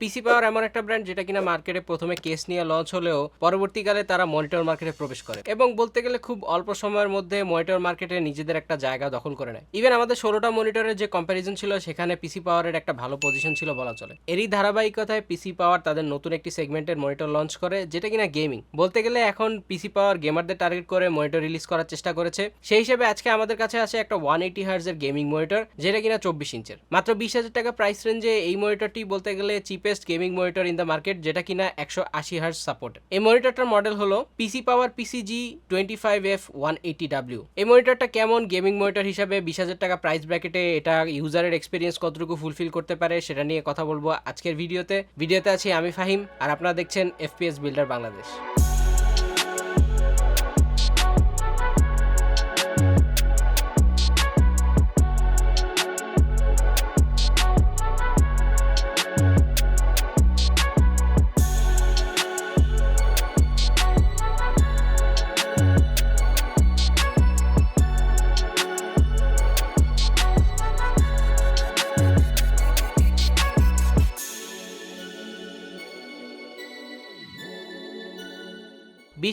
পিসি পাওয়ার এমন একটা ব্র্যান্ড যেটা কিনা মার্কেটে প্রথমে কেস নিয়ে লঞ্চ হলেও পরবর্তীকালে তারা মনিটর মার্কেটে প্রবেশ করে। এবং বলতে গেলে খুব অল্প সময়ের মধ্যে মনিটর মার্কেটে নিজেদের একটা জায়গা দখল করে নেয়। ইভেন আমাদের ষোলোটা মনিটরের যে কম্প্যারিজন ছিল, সেখানে পিসি পাওয়ারের একটা ভালো পজিশন ছিল বলা চলে। এরই ধারাবাহিকতায় পিসি পাওয়ার তাদের নতুন একটি সেগমেন্টের মনিটর লঞ্চ করে, যেটা কিনা গেমিং বলতে গেলে এখন পিসি পাওয়ার গেমারদের টার্গেট করে মনিটর রিলিজ করার চেষ্টা করেছে। সেই হিসেবে আজকে আমাদের কাছে আছে একটা ওয়ান এইটি হার্জের গেমিং মনিটর যেটা কিনা চব্বিশ ইঞ্চের মাত্র বিশ হাজার টাকা প্রাইস রেঞ্জে এই মনিটরটি বলতে গেলে cheapest gaming monitor in the market, যেটা কিনা একশো আশি হার্স সাপোর্ট। এই মনিটরটার মডেল হলো PC power PCG twenty five F one eighty W. এই মনিটরটা কেমন গেমিং মনিটর হিসাবে বিশ হাজার টাকা প্রাইস ব্র্যাকেটে এটা ইউজারের এক্সপিরিয়েন্স কতটুকু ফুলফিল করতে পারে সেটা নিয়ে কথা বলব আজকের ভিডিওতে। ভিডিওতে আছি আমি ফাহিম, আর আপনারা দেখছেন এফপিএস বিল্ডার বাংলাদেশ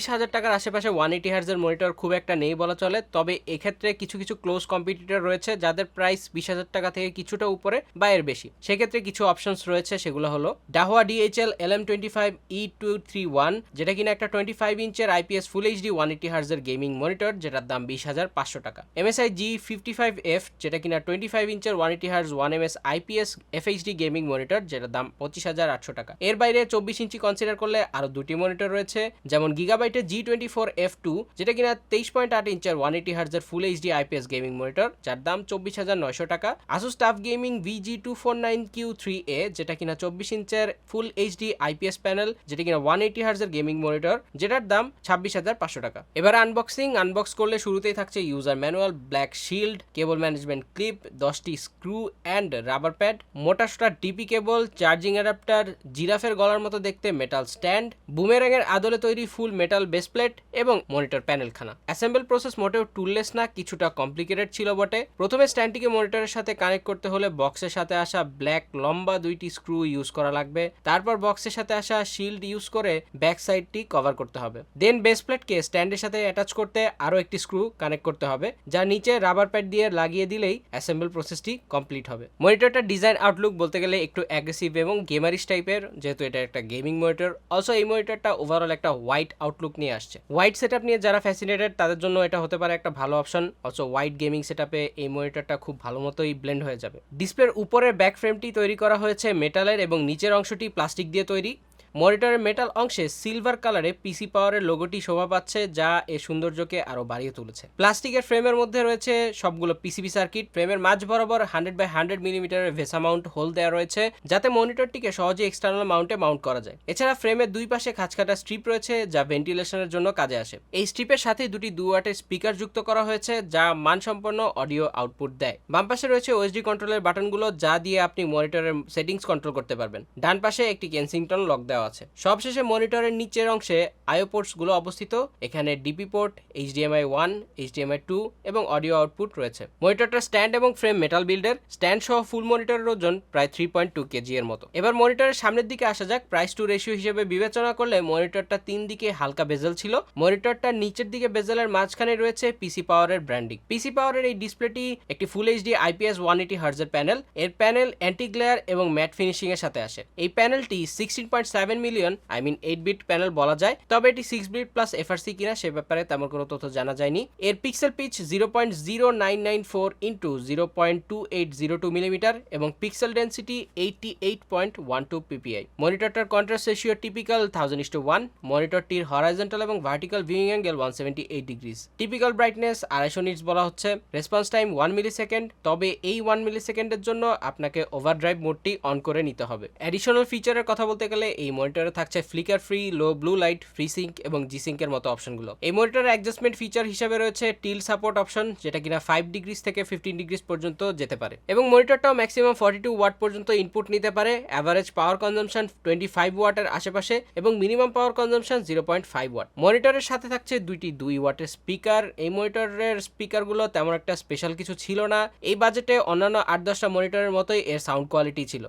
বিশ হাজার টাকার আশেপাশে ওয়ান এইটি হার্জের মনিটর খুব একটা নেই বলা চলে। তবে এক্ষেত্রে কিছু কিছু ক্লোজ কম্পিটিটর রয়েছে যাদের প্রাইস বিশ হাজার টাকা থেকে কিছুটা উপরে বা এর বেশি। সেক্ষেত্রে কিছু অপশনস রয়েছে, সেগুলো হলো Dahua DHL L M twenty five E two three one, যেটা কিনা একটা twenty five ইঞ্চের IPS full HD one eighty হার্জের gaming monitor, যেটার দাম বিশ হাজার পাঁচশো টাকা। MSI G fifty five F, যেটা কিনা twenty five ইঞ্চের one eighty hertz one M S IPS FHD gaming monitor, যেটার দাম পঁচিশ হাজার আটশো টাকা। এর বাইরে চব্বিশ ইঞ্চি কনসিডার করলে আরও দুটি মনিটর রয়েছে, যেমন গিগাবাইটের G twenty four F two যেটা কিনা তেইশ পয়েন্ট আট ইঞ্চের one eighty হার্জের full HD IPS gaming monitor যার দাম চব্বিশ হাজার নয়শো টাকা। Asus TUF gaming VG two four nine Q three A যেটা কিনা চব্বিশ ইঞ্চের ফুল এইচডি আইপিএস প্যানেল যেটা কিনা ওয়ান এইটি হার্জের গেমিং মনিটর যেটার দাম ছাব্বিশ হাজার পাঁচশো টাকা। এবার আনবক্সিং আনবক্স করলে শুরুতেই থাকছে user manual black shield cable management clip দশটি স্ক্রু অ্যান্ড রাবার প্যাড মোটা সোটা ডিপি কেবল চার্জিং অ্যাডাপ্টার জিরাফের গলার মতো দেখতে মেটাল স্ট্যান্ড বুমেরাঙের আদলে তৈরি ফুল মেটাল বেস প্লেট এবং মনিটর প্যানেলখানা। অ্যাসেম্বল প্রসেস মোটেও টুললেস না, কিছুটা কমপ্লিকেটেড ছিল বটে। প্রথমে স্ট্যান্ডটিকে মনিটরের সাথে কানেক্ট করতে হলে বক্সের সাথে আসা ব্ল্যাক লম্বা দুইটি স্ক্রু ইউজ করা লাগবে। তারপর বক্সের সাথে আসা শিল্ড ইউজ করে ব্যাক সাইডটি কভার করতে হবে। দেন বেস প্লেটকে স্ট্যান্ডের সাথে অ্যাটাচ করতে আরও একটি স্ক্রু কানেক্ট করতে হবে, যা নিচে রাবার প্যাড দিয়ে লাগিয়ে দিলেই অ্যাসেম্বল প্রসেসটি কমপ্লিট হবে। মনিটরটার ডিজাইন আউটলুক বলতে গেলে একটু অ্যাগ্রেসিভ এবং গেমারিস টাইপের, যেহেতু এটা একটা গেমিং মনিটর। অলসো এই মনিটরটা ওভারঅল একটা হোয়াইট আউটলুক নিয়ে আসছে। হোয়াইট সেট নিয়ে যারা ফ্যাসিনেটেড তাদের জন্য এটা হতে পারে একটা ভালো অপশন অথচ হোয়াইট গেমিং সেট এই মনিটরটা খুব ভালো মতোই ব্লেন্ড হয়ে যাবে। ডিসপ্লের উপরের ব্যাক ফ্রেমটি তৈরি করা হয়েছে মেটালের এবং নিচের অংশটি প্লাস্টিক দিয়ে তৈরি। মনিটরের মেটাল অংশে সিলভার কালারে পিসি পাওয়ারের লোগোটি শোভা পাচ্ছে, যা এ সৌন্দর্যকে আরও বাড়িয়ে তুলেছে। প্লাস্টিকের ফ্রেমের মধ্যে রয়েছে সবগুলো পিসিবি সার্কিট। ফ্রেমের মাঝ বরাবর হান্ড্রেড বাই হান্ড্রেড মিলিমিটারের ভেসা মাউন্ট হোল দেওয়া রয়েছে, যাতে মনিটরটিকে সহজে এক্সটার্নাল মাউন্টে মাউন্ট করা যায়। এছাড়া ফ্রেমের দুই পাশে খাঁচকাটা স্ট্রিপ রয়েছে, যা ভেন্টিলেশনের জন্য কাজে আসে। এই স্ট্রিপের সাথে দুটি দু ওয়াটের স্পিকার যুক্ত করা হয়েছে, যা মানসম্পন্ন অডিও আউটপুট দেয়। বাম পাশে রয়েছে ওএসডি কন্ট্রোলের বাটনগুলো, যা দিয়ে আপনি মনিটরের সেটিংস কন্ট্রোল করতে পারবেন। ডান পাশে একটি কেনসিংটন লক দেওয়া আছে। সবশেষে মনিটরের নিচের অংশে আইও পোর্টসগুলো অবস্থিত। এখানে DP port HDMI one HDMI two এবং অডিও আউটপুট রয়েছে। মনিটরটার স্ট্যান্ড এবং ফ্রেম মেটাল বিল্ডের স্ট্যান্ড সহ ফুল মনিটরের ওজন প্রায় থ্রি পয়েন্ট টু কেজি এর মতো। এবার মনিটরের সামনের দিকে আসা যাক। প্রাইস টু রেশিও হিসেবে বিবেচনা করলে মনিটরটা তিন দিকে হালকা বেজেল ছিল। মনিটরটার নিচের দিকে বেজেলের মাঝখানে রয়েছে পিসি পাওয়ারের ব্র্যান্ডিং পিসি পাওয়ারের এই ডিসপ্লেটি একটি full HD IPS one eighty হার্জের panel এর প্যানেল অ্যান্টি গ্লেয়ার এবং ম্যাট ফিনিশিং এর সাথে আসে। এই প্যানেলটি sixteen point seven million I mean eight bit panel বলা যায়, তবে এটি সিক্স বিট প্লাস এফআরসি কিনা সে ব্যাপারে তেমন কোনো তথ্য জানা যায়নি। এর pixel pitch zero point zero nine nine four into zero point two eight zero two millimetre এবং pixel density eighty eight point one two PPI মনিটরটার contrast ratio typical thousand is to one মনিটরটির horizontal এবং vertical viewing angle one seventy eight degrees typical brightness আড়াইশো nits বলা হচ্ছে response time one millisecond তবে এই one মিলি সেকেন্ডের জন্য আপনাকে overdrive মোডটি on করে নিতে হবে। অ্যাডিশনাল ফিচারের কথা বলতে গেলে এই মনিটরে থাকছে flicker free low blue light free sync এবং জি সিঙ্কের মতো অপশনগুলো এই মনিটরের অ্যাডজাস্টমেন্ট ফিচার হিসেবে রয়েছে টিল সাপোর্ট অপশন যেটা কিনা ফাইভ ডিগ্রিজ থেকে ফিফটিন ডিগ্রিজ পর্যন্ত যেতে পারে। এবং মনিটরটাও ম্যাক্সিমাম ফর্টি টু ওয়াট পর্যন্ত ইনপুট নিতে পারে। Average power consumption twenty five ওয়াটের আশেপাশে এবং minimum power consumption zero point five watt মনিটরের সাথে থাকছে দুইটি দুই ওয়াটের স্পিকার এই মনিটরের স্পিকারগুলো তেমন একটা স্পেশাল কিছু ছিল না। এই বাজেটে অন্যান্য আট দশটা মনিটরের মতোই এর সাউন্ড কোয়ালিটি ছিল।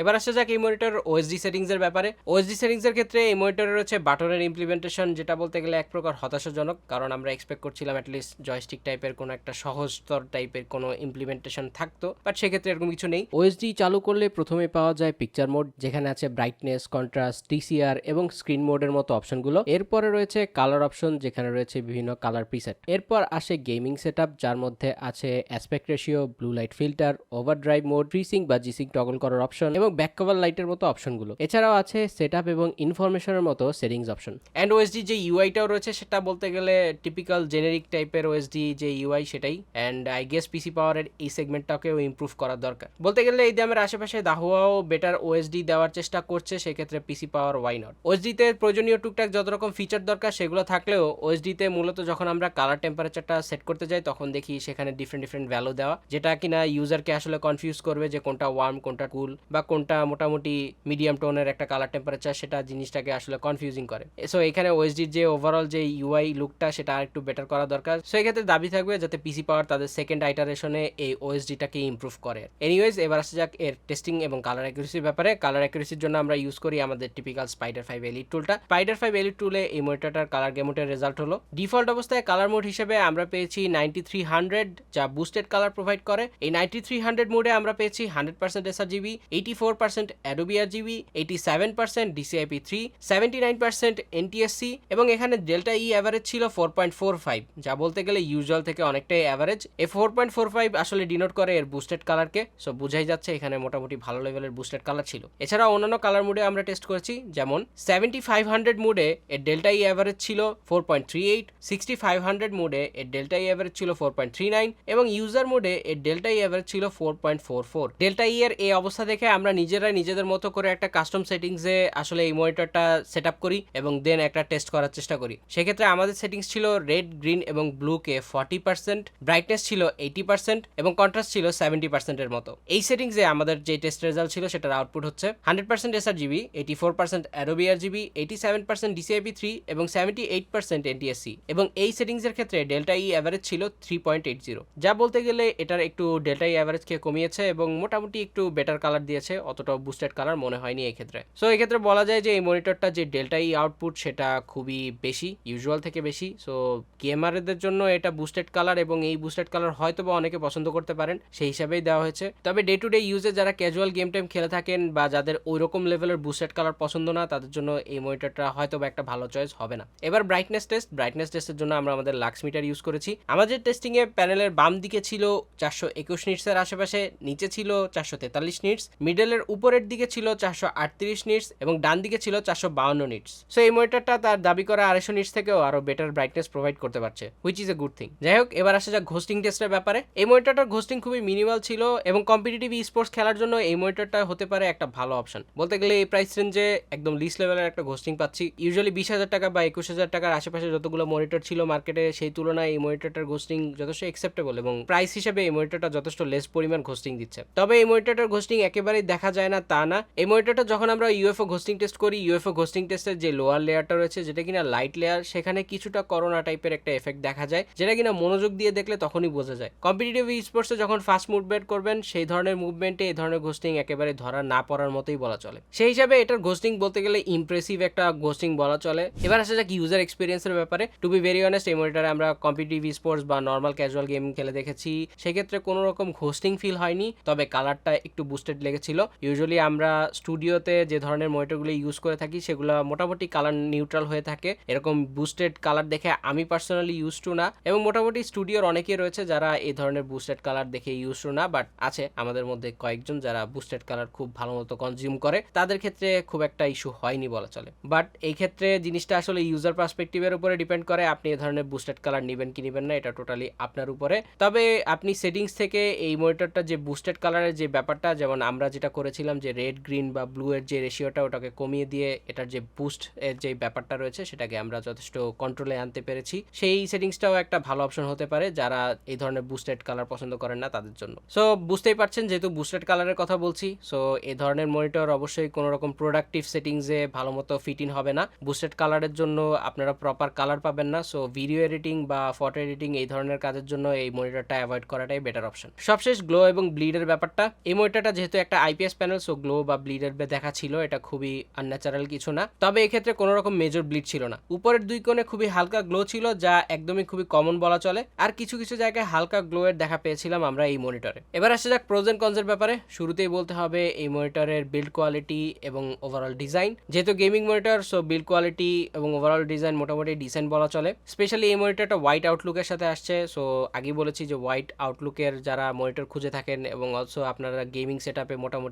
এবার আসা যাক এই মনিটর ওএসডি সেটিংস এর ব্যাপারে। ওএসডি সেটিংস এর ক্ষেত্রে এই মনিটরে রয়েছে বাটনের ইমপ্লিমেন্টেশন যেটা বলতে গেলে এক প্রকার হতাশাজনক, কারণ আমরা এক্সপেক্ট করছিলাম অ্যাটলিস্ট জয়স্টিক টাইপের কোনো একটা সহজতর টাইপের কোনো ইমপ্লিমেন্টেশন থাকতো বাট সেক্ষেত্রে এরকম কিছু নেই। ওএসডি চালু করলে প্রথমে পাওয়া যায় পিকচার মোড যেখানে আছে ব্রাইটনেস কন্ট্রাস্ট টিসিআর এবং স্ক্রিন মোডের মতো অপশনগুলো এরপরে রয়েছে কালার অপশন যেখানে রয়েছে বিভিন্ন কালার প্রিসেট এরপর আসে গেমিং সেট যার মধ্যে আছে aspect ratio blue light filter over drive mode FreeSync বা জিসিং টগল করার অপশন এবং ব্যাক কভার লাইটের মতো অপশনগুলো এছাড়াও আছে সেট এবং ইনফরমেশনের মতো সেটিংস অপশন অ্যান্ড ওএসডি যে ইউআইটাও রয়েছে, সেটা বলতে গেলে টিপিক্যাল জেনেরিক টাইপের ওএসডি যে ইউআই সেটাই। অ্যান্ড আই গেস পিসি পাওয়ারের এই সেগমেন্টটাকেও ইমপ্রুভ করার দরকার। বলতে গেলে এই দামের আশেপাশে দাহুয়াও বেটার ওএসডি দেওয়ার চেষ্টা করছে, সেক্ষেত্রে পিসি পাওয়ার ওয়াই নট ওএসডিতে প্রয়োজনীয় টুকটাক যত রকম ফিচার দরকার, সেগুলো থাকলেও ওএসডিতে মূলত যখন আমরা কালার টেম্পারেচারটা সেট করতে যাই, তখন দেখি সেখানে ডিফারেন্ট ডিফারেন্ট ভ্যালু দেওয়া, যেটা কিনা ইউজারকে আসলে কনফিউজ করবে যে কোনটা ওয়ার্ম কোনটা কুল বা কোনটা মোটামুটি মিডিয়াম টোনের একটা কালার টেম্পারেচার সেটা জিনিসটাকে আসলে কনফিউজিং করে। সো এখানে ওএসডির যে ওভারঅল যে ইউআই লুকটা সেটা আর একটু বেটার করা দরকার। সো এক্ষেত্রে দাবি থাকবে যাতে পিসি পাওয়ার তাদের সেকেন্ড আইটারেশনে এই ওএসডিটাকে ইমপ্রুভ করে। এনিওয়েজ এবার আসা যাক এর টেস্টিং এবং কালার অ্যাকুরেসির ব্যাপারে। কালার অ্যাকুরেসির জন্য আমরা ইউজ করি আমাদের টিপিক্যাল স্পাইডার ফাইভ এলিট টুলটা স্পাইডার ফাইভ এলিট টুলে এই মনিটরটার কালার গেমোটের রেজাল্ট হলো। ডিফল্ট অবস্থায় কালার মোড হিসেবে আমরা পেয়েছি নাইনটি থ্রি হান্ড্রেড যা বুস্টেড কালার প্রোভাইড করে। এই নাইনটি থ্রি হান্ড্রেড মোডে আমরা পেয়েছি hundred percent sRGB eighty four percent Adobe GB eighty seven percent DCIP three seventy nine percent NTSC এবং এখানে ডেল্টা ই অ্যাভারেজ ছিল ফোর পয়েন্ট ফোর ফাইভ যা বলতে গেলে ইউজুয়াল থেকে অনেকটাই অ্যাভারেজ এ ফোর পয়েন্ট ফোর ফাইভ আসলে ডিনোট করে এর বুস্টেড কালারকে সো বুঝাই যাচ্ছে এখানে মোটামুটি ভালো লেভেলের বুস্টেড কালার ছিল। এছাড়া অন্যান্য কালার মোডে আমরা টেস্ট করেছি, যেমন সেভেন্টি ফাইভ হান্ড্রেড মোডে এর ডেল্টা ই অ্যাভারেজ ছিল four point three eight sixty five hundred মোডে এর ডেল্টা ই অ্যাভারেজ ছিল ফোর পয়েন্ট থ্রি নাইন এবং ইউজার মোডে এর ডেল্টা ই অ্যাভারেজ ছিল four point four four delta E এর এই অবস্থা দেখে আমরা নিজেরাই নিজেদের মতো করে একটা কাস্টম সেটিংসে আসলে এই মনিটরটা সেট করি এবং দেন একটা টেস্ট করার চেষ্টা করি। সেক্ষেত্রে আমাদের সেটিংস ছিল রেড গ্রিন এবং ব্লুকে ফর্টি পার্সেন্ট ব্রাইটনেস ছিল এইটি পার্সেন্ট এবং কন্ট্রাস্ট ছিল সেভেন্টি পার্সেন্টের মতো। এই সেটিংসে আমাদের যে টেস্ট রেজাল্ট ছিল সেটার আউটপুট হচ্ছে hundred percent sRGB eighty four percent Adobe R GB eighty seven percent DCIP three এবং সেভেন্টি এইট পার্সেন্ট এনটিএসসি এবং এই সেটিংসের ক্ষেত্রে ডেল্টা ই অ্যাভারেজ ছিল থ্রি পয়েন্ট এইট জিরো যা বলতে গেলে এটার একটু ডেল্টা ই অ্যাভারেজকে কমিয়েছে এবং মোটামুটি একটু বেটার কালার দিয়েছে অতটা বুস্টেড কালার মনে হয়নি এই ক্ষেত্রে সো এই ক্ষেত্রে বলা যায় যে এই মনিটরটা যে ডেল্টা ই আউটপুট সেটা খুবই বেশি ইউজুয়াল থেকে বেশি। সো গেমারদের জন্য এটা বুস্টেড কালার এবং এই বুস্টেড কালার হয়তো বা অনেকে পছন্দ করতে পারেন, সেই হিসাবেই দেওয়া হয়েছে। তবে ডে টু ডে ইউজে যারা ক্যাজুয়াল গেম টাইম খেলে থাকেন বা যাদের ওই রকম লেভেলের বুস্টেড কালার পছন্দ না, তাদের জন্য এই মনিটরটা হয়তো বা একটা ভালো চয়েস হবে না। এবার ব্রাইটনেস টেস্ট ব্রাইটনেস টেস্টের জন্য আমরা আমাদের লাক্স মিটার ইউজ করেছি। আমাদের টেস্টিং এ প্যানেলের বাম দিকে ছিল চারশো একুশ নিটসের আশেপাশে, নিচে ছিল চারশো তেতাল্লিশ নিটস মিডলের উপরের দিকে ছিল চারশো আটত্রিশ নিটস এবং ডান দিকে ছিল চারশো বাউন্ন নিটস। সো এই মনিটরটা তার দাবি করা আড়াইশো নিটস থেকেও আরও বেটার ব্রাইটনেস প্রোভাইড করতে পারছে which is a good thing যাই হোক, এবার আসা যাক ঘোস্টিং টেস্টের ব্যাপারে। এই মনিটরটার ঘোস্টিং খুবই মিনিমাল ছিল এবং কম্পিটিটিভ স্পোর্টস খেলার জন্য এই মনিটরটা হতে পারে একটা ভালো অপশন বলতে গেলে এই প্রাইস রেঞ্জে একদম লিস্ট লেভেলের একটা ঘোস্টিং পাচ্ছি। ইউজুয়ালি বিশ হাজার টাকা বা একুশ হাজার টাকার আশেপাশে যতগুলো মনিটর ছিল মার্কেটে সেই তুলনায় এই মনিটরটার ঘোস্টিং যথেষ্ট অ্যাকসেপ্টেবল এবং প্রাইস হিসেবে এই মনিটরটা যথেষ্ট লেস পরিমাণ ঘোস্টিং দিচ্ছে। তবে এই মনিটরটার ঘোস্টিং একেবারেই দেখা যায় না, তা না। এই মনিটরটা যখন আমরা ইউএফও ঘোস্টিং টেস্ট করি ইউএফও ঘোস্টিং টেস্টের যে লোয়ার লেয়ারটা রয়েছে, যেটা কিনা লাইট লেয়ার সেখানে কিছুটা করোনা টাইপের একটা এফেক্ট দেখা যায়, যেটা কিনা মনোযোগ দিয়ে দেখলে তখনই বোঝা যায়। কম্পিটিটিভ স্পোর্টসে যখন ফাস্ট মুভমেন্ট করবেন, সেই ধরনের মুভমেন্টে এই ধরনের ঘোস্টিং একেবারে ধরা না পড়ার মতোই বলা চলে। সেই হিসাবে এটার ঘোস্টিং বলতে গেলে ইমপ্রেসিভ একটা ঘোস্টিং বলা চলে। এবার আসা যাক ইউজার এক্সপিরিয়েন্সের ব্যাপারে। টু বি ভেরি অনেস্ট এই মনিটরে আমরা কম্পিটিটিভ স্পোর্টস বা নর্মাল ক্যাজুয়াল গেম খেলে দেখেছি। সেক্ষেত্রে কোনো রকম ঘোস্টিং ফিল হয়নি, তবে কালারটা একটু বুস্টেড লেগেছিল। ইউজুয়ালি আমরা স্টুডিওতে যে ধরনের মনিটরগুলো ইউজ করে থাকি, সেগুলো মোটামুটি কালার নিউট্রাল হয়ে থাকে। এরকম বুস্টেড কালার দেখে আমি পার্সোনালি ইউজ টু না। এবং মোটামুটি স্টুডিওর অনেকেই রয়েছে যারা এই ধরনের বুস্টেড কালার দেখে ইউজ টু না বাট আছে আমাদের মধ্যে কয়েকজন যারা বুস্টেড কালার খুব ভালো মতো কনজিউম করে। তাদের ক্ষেত্রে খুব একটা ইস্যু হয়নি বলা চলে। বাট এই ক্ষেত্রে জিনিসটা আসলে ইউজার পার্সপেক্টিভের উপরে ডিপেন্ড করে, আপনি এ ধরনের বুস্টেড কালার নেবেন কি নেবেন না, এটা টোটালি আপনার উপরে। তবে আপনি সেটিংস থেকে এই মনিটরটা যে বুস্টেড কালারের যে ব্যাপারটা, যেমন আমরা যেটা করেছিলাম যে রেড গ্রিন বা ব্লু এর যে রেশিওটা ওটাকে কমিয়ে দিয়ে এটার যে বুস্ট এর যে ব্যাপারটা রয়েছে সেটাকে আমরা যথেষ্ট কন্ট্রোলে আনতে পেরেছি। সেই সেটিংসটাও একটা ভালো অপশন হতে পারে যারা এই ধরনের বুস্টেড কালার পছন্দ করেন না তাদের জন্য। সো বুঝতেই পারছেন যেহেতু বুস্টেড কালারের কথা বলছি সো এই ধরনের মনিটর অবশ্যই কোনো রকম প্রোডাক্টিভ সেটিংসে ভালো মতো ফিট ইন হবে না। বুস্টেড কালারের জন্য আপনারা প্রপার কালার পাবেন না সো ভিডিও এডিটিং বা ফটো এডিটিং এই ধরনের কাজের জন্য এই মনিটরটা অ্যাভয়েড করাটাই বেটার অপশন সবশেষ গ্লো এবং ব্লিডের ব্যাপারটা, এই মনিটরটা যেহেতু একটা IPS IPS panel so glow বা ব্লিডের দেখা ছিল, এটা খুবই আনন্যাচারাল কিছু না। তবে এক্ষেত্রে কোনো রকম মেজর ব্লিড ছিল না। উপরের দুই কোণে খুবই হালকা গ্লো ছিল, যা একদমই খুবই কমন বলা চলে। আর কিছু কিছু জায়গায় হালকা গ্লো এর দেখা পেয়েছিলাম আমরা এই মনিটরে এবার আসা যাক প্রোজেন কনসের ব্যাপারে। শুরুতেই বলতে হবে, এই মনিটরের বিল্ড কোয়ালিটি এবং ওভারঅল ডিজাইন যেহেতু gaming monitor so build quality এবং ওভারঅল ডিজাইন মোটামুটি ডিসেন্ট বলা চলে। স্পেশালি এই মনিটরটা হোয়াইট আউটলুকের সাথে আসছে সো আগেই বলেছি যে হোয়াইট আউটলুকের যারা মনিটর খুঁজে থাকেন এবং অলসো আপনারা গেমিং সেট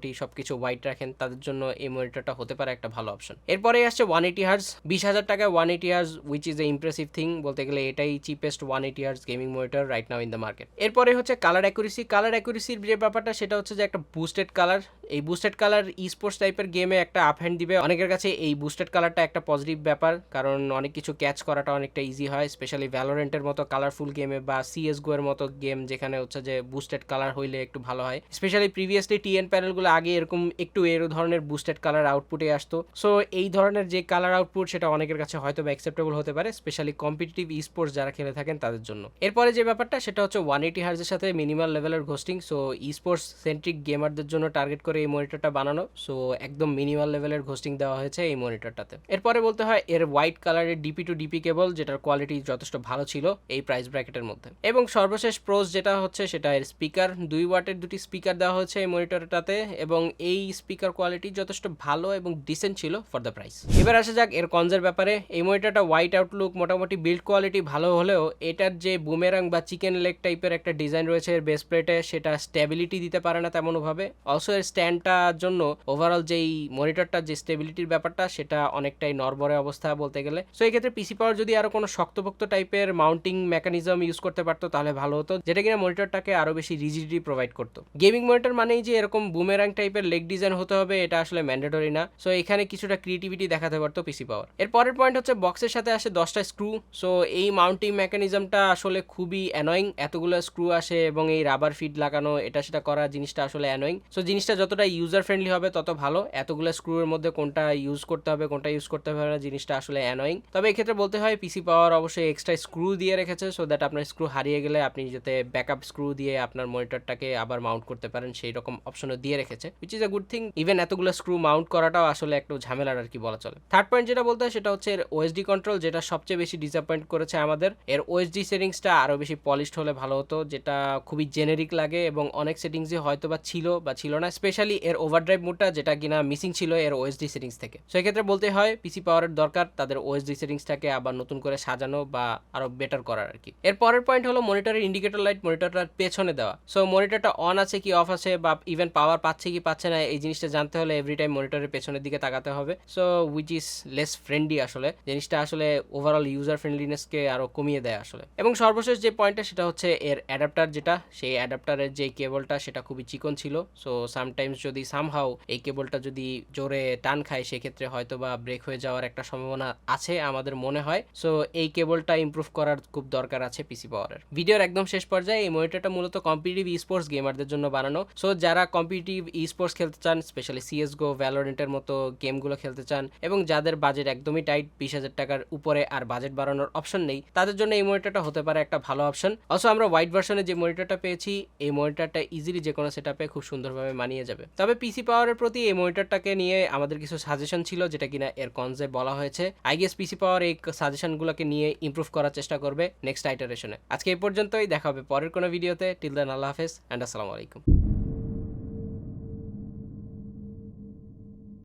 মোটামুটি সবকিছু হোয়াইট রাখেন, তাদের জন্য এই মনিটরটা হতে পারে একটা ভালো অপশন এরপরে আসছে ওয়ান এইটি হার্স বিশ হাজার টাকায় one eighty hertz which is a impressive thing বলতে গেলে এটাই cheapest one eighty hertz gaming monitor right now in the market এরপরে হচ্ছে কালার অ্যাকুরেসি কালার অ্যাকুরেসির যে ব্যাপারটা, সেটা হচ্ছে যে একটা বুস্টেড কালার এই বুস্টেড কালার ই স্পোর্টস টাইপের গেমে একটা আপ হ্যান্ড দিবে। অনেকের কাছে এই বুস্টেড কালারটা একটা পজিটিভ ব্যাপার, কারণ অনেক কিছু ক্যাচ করাটা অনেকটা ইজি হয় স্পেশালি ভ্যালোরেন্টের মতো কালারফুল গেমে বা সিএস গো এর মতো গেম যেখানে হচ্ছে যে বুস্টেড কালার হইলে একটু ভালো হয়। স্পেশালি প্রিভিয়াসলি টিএন প্যানেলগুলো আগে এরকম একটু এর ধরনের বুস্টেড কালার আউটপুটে আসতো। সো এই ধরনের যে কালার আউটপুট সেটা অনেকের কাছে হয়তো বা অ্যাকসেপ্টেবল হতে পারে স্পেশালি কম্পিটিটিভ ই স্পোর্টস যারা খেলে থাকেন তাদের জন্য। এরপরে যে ব্যাপারটা, সেটা হচ্ছে ওয়ান এইটি হার্জের সাথে মিনিমাল লেভেলের ghosting so esports centric গেমারদের জন্য টার্গেট করে এই মনিটরটা বানানো। সো একদম মিনিমাল লেভেলের ঘোস্টিং দেওয়া হয়েছে এই মনিটরটাতে এরপরে বলতে হয় এর হোয়াইট কালারের ডিপি টু ডিপি কেবল যেটার কোয়ালিটি যথেষ্ট ভালো ছিল এই প্রাইস ব্র্যাকেটের মধ্যে। এবং সর্বশেষ প্রোস যেটা হচ্ছে, সেটা এর স্পিকার দুই ওয়াটের দুটি স্পিকার দেওয়া হয়েছে এই মনিটরটাতে এবং এই স্পিকার কোয়ালিটি যথেষ্ট ভালো এবং ডিসেন্ট ছিল ফর দ্য প্রাইস এবার আসা যাক এর কনজের ব্যাপারে। এই মনিটারটা হোয়াইট আউটলুক মোটামুটি বিল্ড কোয়ালিটি ভালো হলেও এটার যে বুমেরাং বা চিকেন লেগ টাইপের একটা ডিজাইন রয়েছে এর বেস প্লেটে সেটা স্টেবিলিটি দিতে পারে না তেমনভাবে অলসো এর স্ট্যান্ডটার জন্য ওভারঅল যেই মনিটরটার যে স্টেবিলিটির ব্যাপারটা, সেটা অনেকটাই নরবরে অবস্থা বলতে গেলে। সো এই ক্ষেত্রে পিসি পাওয়ার যদি আরও কোনো শক্তপোক্ত টাইপের মাউন্টিং মেকানিজম ইউজ করতে পারতো, তাহলে ভালো হতো, যেটা কিনা মনিটরটাকে আরও বেশি রিজিডিটি প্রোভাইড করতো। গেমিং মনিটর মানেই যে এরকম বুমেরাং টাইপের লেগ ডিজাইন হতে হবে, এটা আসলে ম্যান্ডেটরি না। সো এখানে কিছুটা ক্রিয়েটিভিটি দেখাতে পারতো পিসি পাওয়ার এর পরের পয়েন্ট হচ্ছে বক্সের সাথে আসে দশটা স্ক্রু সো এই মাউন্টিং মেকানিজমটা আসলে খুবই অ্যানোয়িং এতগুলো স্ক্রু আসে এবং এই রাবার ফিড লাগানো, এটা সেটা করা জিনিসটা আসলে অ্যানোয়িং সো জিনিসটা যতটা ইউজার ফ্রেন্ডলি হবে, তত ভালো। এতগুলো স্ক্রুর মধ্যে কোনটা ইউজ করতে হবে, কোনটা ইউজ করতে হবে না, জিনিসটা আসলে অ্যানোয়িং তবে এক্ষেত্রে বলতে হয় পিসি পাওয়ার অবশ্যই এক্সট্রা স্ক্রু দিয়ে রেখেছে সো দ্যাট আপনার স্ক্রু হারিয়ে গেলে আপনি যাতে ব্যাকআপ স্ক্রু দিয়ে আপনার মনিটরটাকে আবার মাউন্ট করতে পারেন, সেই রকম অপশনও দিয়ে রেখেছে। Which is a good thing even এতগুলো স্ক্রু মাউন্ট করাটাও আসলে একটু ঝামেলার আর কি বলা চলে। থার্ড পয়েন্ট যেটা বলতে হয়, সেটা হচ্ছে এর ওএসডি কন্ট্রোল যেটা সবচেয়ে বেশি ডিসঅ্যাপয়েন্ট করেছে আমাদের। এর ওএসডি সেটিংসটা আরও বেশি পলিশড হলে ভালো হতো, যেটা খুবই জেনেরিক লাগে এবং অনেক সেটিংসই হয়তো বা ছিল বা ছিল না স্পেশালি এর ওভারড্রাইভ মোডটা যেটা কিনা মিসিং ছিল এর ওএসডি সেটিংস থেকে। সেক্ষেত্রে বলতে হয় পিসি পাওয়ারের দরকার, তাদের ওএসডি সেটিংসটাকে আবার নতুন করে সাজানো বা আরও বেটার করার আর কি। এর পরের পয়েন্ট হলো মনিটরের ইন্ডিকেটর লাইট মনিটরটার পেছনে দেওয়া। সো মনিটরটা অন আছে কি অফ আছে, বা ইভেন পাওয়ার পাচ্ছে কি পাচ্ছে না, এই জিনিসটা জানতে হলে এভরি টাইম মনিটরের পেছনের দিকে তাকাতে হবে। So which is less friendly আসলে। জিনিসটা আসলে ওভারঅল ইউজার ফ্রেন্ডলিনেসকে আরও কমিয়ে দেয় আসলে। এবং সর্বশেষ যে পয়েন্টটা সেটা হচ্ছে এর অ্যাডাপ্টার যেটা, সেই অ্যাডাপ্টারের যে কেবলটা সেটা খুবই চিকন ছিল। সো সামটাইমস যদি সামহাও এই কেবলটা যদি জোরে টান খায়, সেক্ষেত্রে হয়তো বা ব্রেক হয়ে যাওয়ার একটা সম্ভাবনা আছে আমাদের মনে হয়। সো এই কেবলটা ইমপ্রুভ করার খুব দরকার আছে পিসি পাওয়ারের ভিডিওর একদম শেষ পর্যায়ে এই মনিটরটা মূলত কম্পিটিটিভ স্পোর্টস গেমারদের জন্য বানানো। সো যারা কম্পিটিটিভ ই স্পোর্টস খেলতে চান স্পেশালি সিএস গো ভ্যালোরেন্টের মতো গেমগুলো খেলতে চান, এবং যাদের বাজেট একদমই টাইট বিশ হাজার টাকার উপরে আর বাজেট বাড়ানোর অপশন নেই, তাদের জন্য এই মনিটরটা হতে পারে একটা ভালো অপশন অলসো আমরা হোয়াইট ভার্সনে যে মনিটরটা পেয়েছি, এই মনিটরটা ইজিলি যে কোনো সেটআপে খুব সুন্দরভাবে মানিয়ে যাবে। তবে পিসি পাওয়ারের প্রতি এই মনিটরটাকে নিয়ে আমাদের কিছু সাজেশন ছিল, যেটা কিনা এর কনজে বলা হয়েছে। আই গেস পিসি পাওয়ার এই সাজেশনগুলোকে নিয়ে ইমপ্রুভ করার চেষ্টা করবে নেক্সট আইটারেশনে আজকে এই পর্যন্তই, দেখা হবে পরের কোনো ভিডিওতে টিল দেন আল্লাহ হাফেজ অ্যান্ড আসসালামু আলাইকুম।